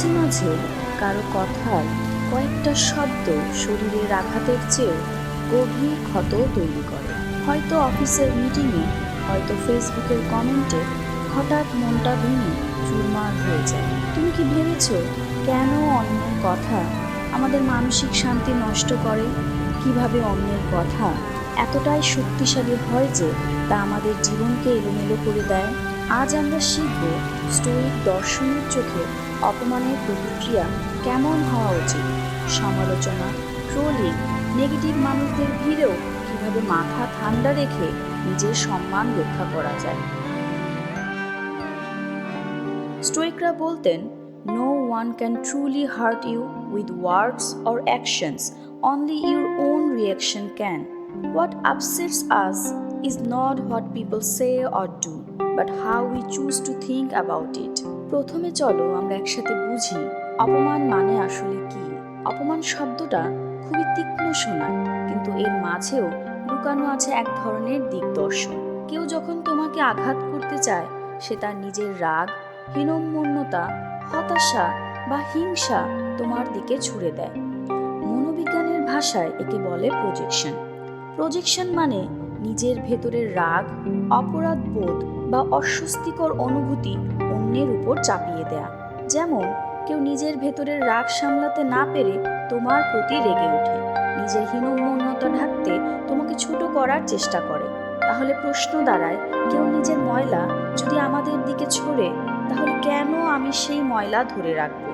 মাঝে মাঝে কারও কথার কয়েকটা শব্দ শরীরের আঘাতের চেয়েও গভীর ক্ষত তৈরি করে। হয়তো অফিসের মিটিংয়ে, হয়তো ফেসবুকের কমেন্টে হঠাৎ মনটা ভেঙে চুরমার হয়ে যায়। তুমি কি ভেবেছো কেন অন্যের কথা আমাদের মানসিক শান্তি নষ্ট করে? কীভাবে অন্যের কথা এতটাই শক্তিশালী হয় যে তা আমাদের জীবনকে এলোমেলো করে দেয়? আজ আমরা শিখব স্টোইক দর্শনের চোখে অপমানের প্রতিক্রিয়া কেমন হওয়া উচিত? সমালোচনা, ট্রোলিং, নেগেটিভ মানুষদের ভিড়েও কীভাবে মাথা ঠান্ডা রেখে নিজের সম্মান রক্ষা করা যায়? স্টোইকরা বলতেন no one can truly hurt you with words or actions only your own reaction can what upsets us is not what people say or do but how we choose to think about it প্রথমে চলো আমরা একসাথে বুঝি, অপমান মানে আসলে কি? অপমান শব্দটা খুবই তীক্ষ্ণ শোনায়, কিন্তু এর মাঝেও লুকানো আছে এক ধরনের দিগদর্শন। কেউ যখন তোমাকে আঘাত করতে চায়, সে তার নিজের রাগ, হীনম্মন্যতা, হতাশা বা হিংসা তোমার দিকে ছুড়ে দেয়। মনোবিজ্ঞানের ভাষায় একে বলে প্রজেকশন প্রজেকশন মানে নিজের ভেতরের রাগ অপরাধ বোধ বা অস্বস্তিকর অনুভূতি অন্যের উপর চাপিয়ে দেয়া। যেমন, কেউ নিজের ভেতরের রাগ সামলাতে না পেরে তোমার প্রতি রেগে ওঠে। নিজের হীনম্মন্যতা ঢাকতে তোমাকে ছোট করার চেষ্টা করে। তাহলে প্রশ্ন দাঁড়ায়, কেউ নিজের ময়লা যদি আমাদের দিকে ছড়ে, তাহলে কেন আমি সেই ময়লা ধরে রাখব?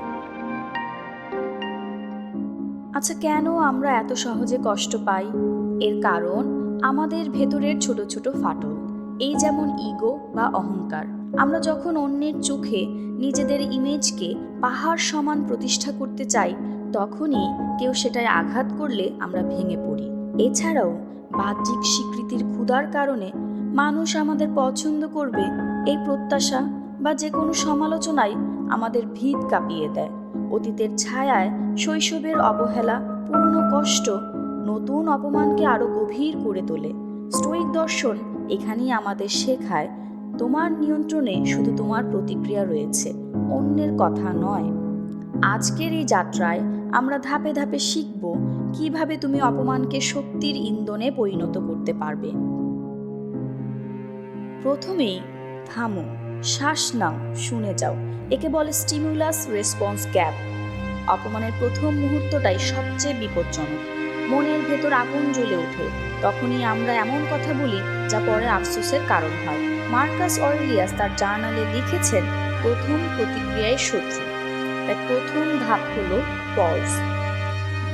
আচ্ছা কেন আমরা এত সহজে কষ্ট পাই? এর কারণ আমাদের ভেতরের ছোট ছোট ফাটল। এই যেমন ইগো বা অহংকার। আমরা যখন অন্যের চোখে নিজেদের ইমেজকে পাহাড় সমান প্রতিষ্ঠা করতে চাই, তখনই কেউ সেটায় আঘাত করলে আমরা ভেঙে পড়ি। এছাড়াও বাহ্যিক স্বীকৃতির ক্ষুধার কারণে মানুষ আমাদের পছন্দ করবে, এই প্রত্যাশা বা যে কোনো সমালোচনায় আমাদের ভিত কাঁপিয়ে দেয়। অতীতের ছায়ায় শৈশবের অবহেলা, পুরনো কষ্ট নতুন অপমানকে আরও গভীর করে তোলে। স্টোইক দর্শন এখানেই আমাদের শেখায়, তোমার নিয়ন্ত্রণে শুধু তোমার প্রতিক্রিয়া রয়েছে, অন্যের কথা নয়। আজকের এই যাত্রায় আমরা ধাপে ধাপে শিখব কীভাবে তুমি অপমানকে শক্তির ইন্ধনে পরিণত করতে পারবে। প্রথমেই থামো, শ্বাস নাও, শুনে যাও, একে বলে স্টিমুলাস রেসপন্স গ্যাপ অপমানের প্রথম মুহূর্তটাই সবচেয়ে বিপজ্জনক। মনের ভেতর আগুন জ্বলে ওঠে। তখনই আমরা এমন কথা বলি, যা পরে আফসোসের কারণ হয়। মার্কাস অরেলিয়াস তার জার্নালে লিখেছেন, প্রথম প্রতিক্রিয়ায় শত্রু। তার প্রথম ধাপ হলো পজ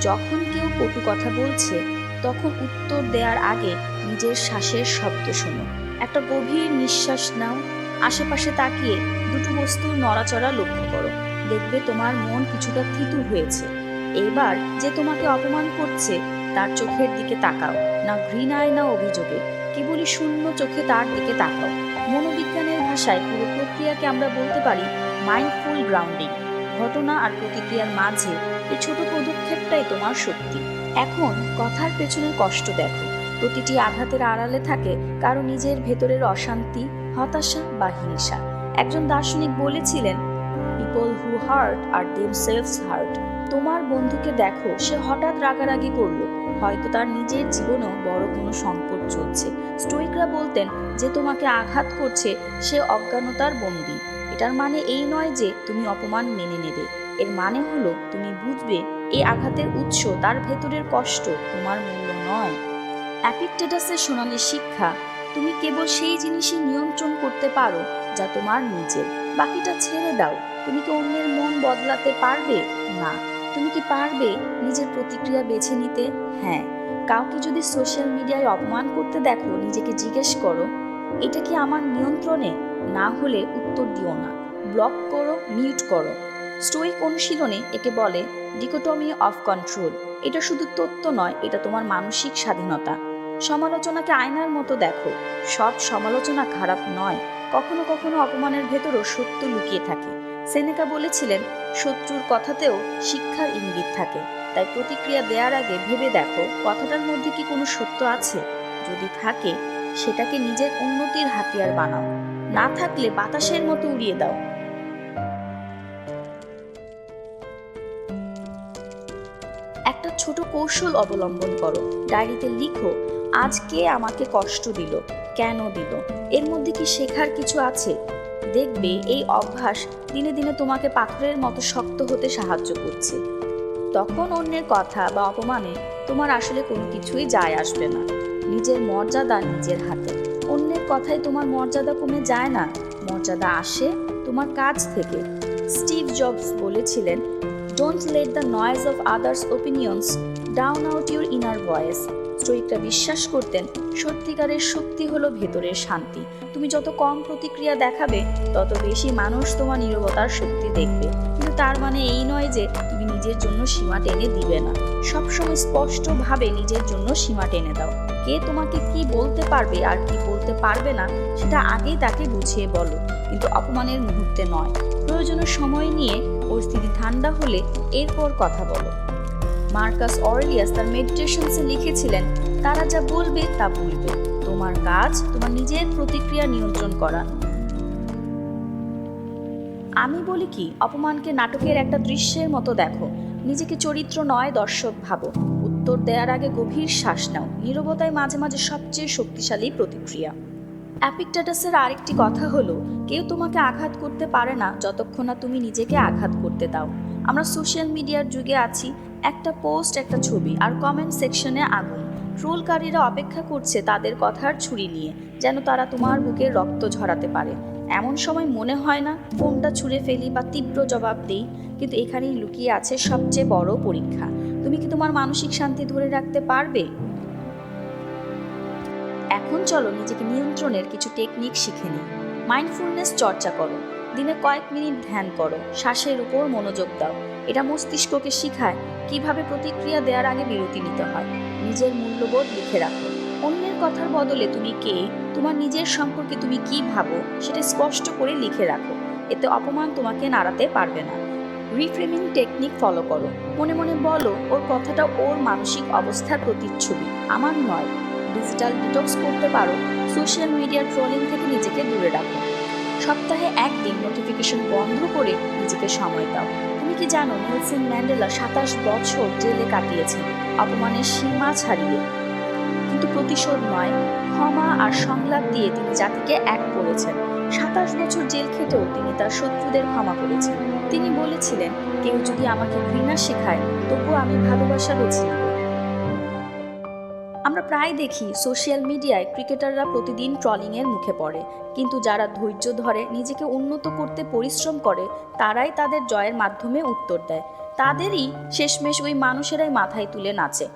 যখন কেউ কটু কথা বলছে, তখন উত্তর দেওয়ার আগে নিজের শ্বাসের শব্দ শোনো। একটা গভীর নিঃশ্বাস নাও, আশেপাশে তাকিয়ে দুটো বস্তুর নড়াচড়া লক্ষ্য করো। দেখবে তোমার মন কিছুটা থিতু হয়েছে। এবার যে তোমাকে অপমান করছে, তার চোখের দিকে তাকাও। না ঘৃণায়, না অভিযোগে। কেবলই শূন্য চোখে তার দিকে তাকাও। মনোবিজ্ঞানের ভাষায় পুরো প্রক্রিয়াকে আমরা বলতে পারি মাইন্ডফুল গ্রাউন্ডিং ঘটনা আর প্রতিক্রিয়ার মাঝে এই ছোট পদক্ষেপটাই তোমার শক্তি। এখন কথার পেছনের কষ্ট দেখো। প্রতিটি আঘাতের আড়ালে থাকে কারও নিজের ভেতরের অশান্তি, হতাশা বা হিংসা। একজন দার্শনিক বলেছিলেন people who hurt are them selves hurt তোমার বন্ধুকে দেখো, সে হঠাৎ রাগারাগি করল। হয়তো তার নিজের জীবনেও বড় কোনো সংকট চলছে। স্টোইকরা বলতেন যে তোমাকে আঘাত করছে, সে অজ্ঞানতার বন্দী। এটার মানে এই নয় যে তুমি অপমান মেনে নেবে। এর মানে হলো, তুমি বুঝবে এই আঘাতের উৎস তার ভেতরের কষ্ট, তোমার মূল্য নয়। অ্যাপিকটেটাসের সোনালি শিক্ষা, তুমি কেবল সেই জিনিসই নিয়ন্ত্রণ করতে পারো, যা তোমার নিজের। বাকিটা ছেড়ে দাও। তুমি কি অন্যের মন বদলাতে পারবে? না। তুমি কি পারবে নিজের প্রতিক্রিয়া বেছে নিতে? হ্যাঁ। কাউকে যদি সোশ্যাল মিডিয়ায় অপমান করতে দেখো নিজেকে জিজ্ঞেস করো এটা কি আমার নিয়ন্ত্রণে? না হলে উত্তর দিও না। ব্লক করো মিউট করো। স্টোইক অনুশীলনে একে বলে ডিকোটমি অফ কন্ট্রোল। এটা শুধু তত্ত্ব নয় এটা তোমার মানসিক স্বাধীনতা। সমালোচনাকে আয়নার মতো দেখো। সব সমালোচনা খারাপ নয়। কখনো কখনো অপমানের ভেতরও সত্য লুকিয়ে থাকে। সেনেকা বলেছিলেন, শত্রুর কথাতেও শিক্ষার ইঙ্গিত থাকে। তাই প্রতিক্রিয়া দেওয়ার আগে ভেবে দেখো, কথাটার মধ্যে কি কোনো সত্য আছে? যদি থাকে, সেটাকে নিজের উন্নতির হাতিয়ার বানাও। না থাকলে বাতাসের মতো উড়িয়ে দাও। একটা ছোট কৌশল অবলম্বন করো। ডায়েরিতে লিখো আজকে আমাকে কষ্ট দিল? কেন দিল? এর মধ্যে কি শেখার কিছু আছে? দেখবে এই অভ্যাস দিনে দিনে তোমাকে পাথরের মতো শক্ত হতে সাহায্য করছে। তখন অন্যের কথা বা অপমানে তোমার আসলে কোনো কিছুই যায় আসবে না। নিজের মর্যাদা নিজের হাতে। অন্যের কথায় তোমার মর্যাদা কমে যায় না। মর্যাদা আসে তোমার কাজ থেকে। স্টিভ জবস বলেছিলেন don't let the noise of others opinions down out your inner voice স্টোইকরা বিশ্বাস করতেন, সত্যিকারের শক্তি হলো ভেতরের শান্তি। তুমি যত কম প্রতিক্রিয়া দেখাবে, তত বেশি মানুষ তোমার নীরবতার শক্তি দেখবে। কিন্তু তার মানে এই নয় যে তুমি নিজের জন্য সীমা টেনে দিবে না। সবসময় স্পষ্টভাবে নিজের জন্য সীমা টেনে দাও। কে তোমাকে কি বলতে পারবে আর কি বলতে পারবে না, সেটা আগেই তাকে বুঝিয়ে বলো। কিন্তু অপমানের মুহূর্তে নয়। প্রয়োজনের সময় নিয়ে পরিস্থিতি ঠান্ডা হলে এরপর কথা বলো। মার্কাস অরেলিয়াস তার মেডিটেশনসে লিখেছিলেন, তারা যা বলবে তা বলবে। তোমার কাজ, তোমার নিজের প্রতিক্রিয়া নিয়ন্ত্রণ করা। আমি বলি কি, অপমানকে নাটকের একটা দৃশ্যের মতো দেখো। নিজেকে চরিত্র নয়, দর্শক ভাবো। উত্তর দেওয়ার আগে গভীর শ্বাস নাও। নীরবতায় মাঝে মাঝে সবচেয়ে শক্তিশালী প্রতিক্রিয়া। অ্যাপিকটাটাসের আরেকটি কথা হলো, কেউ তোমাকে আঘাত করতে পারে না যতক্ষণ না তুমি নিজেকে আঘাত করতে দাও। আমরা সোশ্যাল মিডিয়ার যুগে আছি, একটা পোস্ট একটা ছবি আর কমেন্ট সেকশনে আগুন। ট্রোলকারীরা অপেক্ষা করছে তাদের কথার ছুরি নিয়ে, যেন তারা তোমার বুকে রক্ত ঝরাতে পারে। এমন সময় মনে হয় না, ফোনটা ছুঁড়ে ফেলি বা তীব্র জবাব দিই, কিন্তু এখানেই লুকিয়ে আছে সবচেয়ে বড় পরীক্ষা। তুমি কি তোমার মানসিক শান্তি ধরে রাখতে পারবে? এখন চলো নিজেকে নিয়ন্ত্রণের কিছু টেকনিক শিখে নিই। মাইন্ডফুলনেস চর্চা করো। দিনে কয়েক মিনিট ধ্যান করো। শ্বাসের উপর মনোযোগ দাও। এটা মস্তিষ্ককে শেখায় কীভাবে প্রতিক্রিয়া দেওয়ার আগে বিরতি নিতে হয়। নিজের মূল্যবোধ লিখে রাখো। অন্যের কথার বদলে তুমি কে, তোমার নিজের সম্পর্কে তুমি কি ভাবো, সেটা স্পষ্ট করে লিখে রাখো। এতে অপমান তোমাকে নাড়াতে পারবে না। রিফ্রেমিং টেকনিক ফলো করো। মনে মনে বলো, ওর কথাটা ওর মানসিক অবস্থার প্রতিচ্ছবি। আমার নয়। ডিজিটাল ডিটক্স করতে পারো, সোশ্যাল মিডিয়ার ট্রোলিং থেকে নিজেকে দূরে রাখো। সপ্তাহে একদিন নোটিফিকেশন বন্ধ করে নিজেকে সময় দাও। তুমি কি জানো নেলসন ম্যান্ডেলা সাতাশ বছর জেলে কাটিয়েছেন, অপমানের সীমা ছাড়িয়ে? কিন্তু প্রতিশোধ নয়, ক্ষমা আর সংলাপ দিয়ে তিনি জাতিকে এক করেছেন। সাতাশ বছর জেল খেটেও তিনি তার শত্রুদের ক্ষমা করেছেন। তিনি বলেছিলেন, কেউ যদি আমাকে ঘৃণা শেখায়, তবুও আমি ভালোবাসা বেছে আমরা প্রায় দেখি সোশ্যাল মিডিয়ায় ক্রিকেটাররা প্রতিদিন ট্রলিংয়ের মুখে পড়ে। কিন্তু যারা ধৈর্য ধরে, নিজেকে উন্নত করতে পরিশ্রম করে, তারাই তাদের জয়ের মাধ্যমে উত্তর দেয়। তাদেরই শেষমেশ ওই মানুষেরাই মাথায় তুলে নাচে।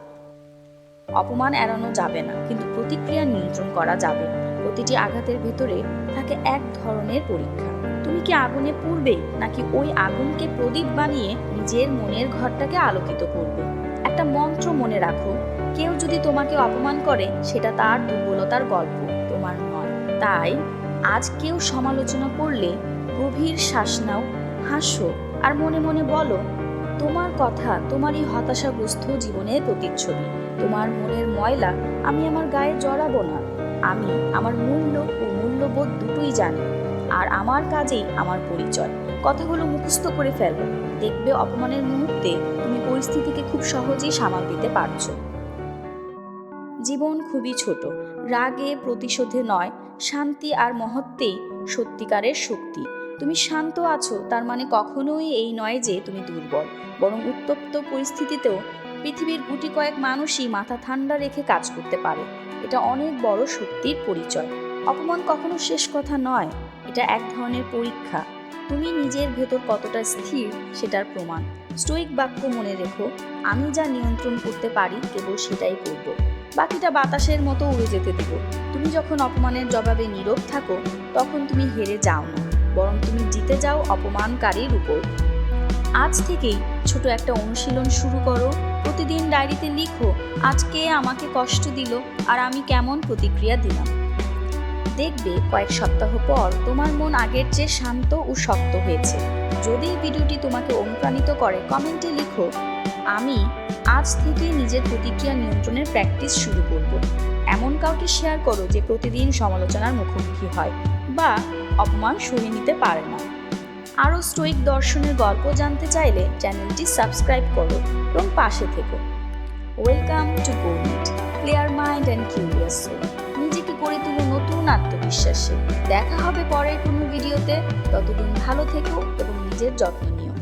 অপমান এড়ানো যাবে না, কিন্তু প্রতিক্রিয়া নিয়ন্ত্রণ করা যাবে। প্রতিটি আঘাতের ভেতরে থাকে এক ধরনের পরীক্ষা। তুমি কি আগুনে পুড়বে, নাকি ওই আগুনকে প্রদীপ বানিয়ে নিজের মনের ঘরটাকে আলোকিত করবে? একটা মন্ত্র মনে রাখো কেউ যদি তোমাকে অপমান করে, সেটা তার দুর্বলতার গল্প, তোমার নয়। তাই আজ কেউ সমালোচনা করলে গভীর শ্বাস নাও, হাসো আর মনে মনে বলো, তোমার কথা, তোমারই হতাশাগ্রস্ত জীবনের প্রতিচ্ছবি। তোমার মনের ময়লা আমি আমার গায়ে জড়াবো না। আমি আমার মূল্য ও মূল্যবোধ দুটোই জানি। আর আমার কাজেই আমার পরিচয়। কথাগুলো মুখস্থ করে ফেলো। দেখবে অপমানের মুহূর্তে তুমি পরিস্থিতিকে খুব সহজেই সামাল দিতে পারছ। জীবন খুবই ছোট। রাগে প্রতিশোধে নয়, শান্তি আর মহত্বেই সত্যিকারের শক্তি। তুমি শান্ত আছো, তার মানে কখনোই এই নয় যে তুমি দুর্বল। বরং উত্তপ্ত পরিস্থিতিতেও পৃথিবীর গুটি কয়েক মানুষই মাথা ঠান্ডা রেখে কাজ করতে পারে। এটা অনেক বড় শক্তির পরিচয়। অপমান কখনো শেষ কথা নয়, এটা এক ধরনের পরীক্ষা। তুমি নিজের ভেতর কতটা স্থির, সেটার প্রমাণ। স্টোইক বাক্য মনে রেখো, আমি যা নিয়ন্ত্রণ করতে পারি, কেবল সেটাই করব। বাকিটা বাতাসের মতো উড়ে যেতে দেব। তুমি যখন অপমানের জবাবে নীরব থাকো, তখন তুমি হেরে যাও না, বরং তুমি জিতে যাও অপমানকারীর উপর। আজ থেকেই ছোট একটা অনুশীলন শুরু করো। প্রতিদিন ডায়েরিতে লিখো আজকে আমাকে কষ্ট দিল আর আমি কেমন প্রতিক্রিয়া দিলাম। দেখবে কয়েক সপ্তাহ পর তোমার মন আগের চেয়ে শান্ত ও শক্ত হয়েছে। যদি ভিডিওটি তোমাকে অনুপ্রাণিত করে, কমেন্টে লিখো, আমি আজ থেকে নিজের প্রতিক্রিয়া নিয়ন্ত্রণের প্র্যাকটিস শুরু করব। এমন কাউকে শেয়ার করো যে প্রতিদিন সমালোচনার মুখোমুখি হয় বা অপমান সরিয়ে নিতে পারে না। আরও স্টোইক দর্শনের গল্প জানতে চাইলে চ্যানেলটি সাবস্ক্রাইব করো এবং পাশে থেকো। Welcome to gold clear mind and curious নিজেকে করে তুলো নতুন আত্মবিশ্বাসে। দেখা হবে পরের কোনো ভিডিওতে ততদিন ভালো থেকো এবং নিজের যত্ন নিও।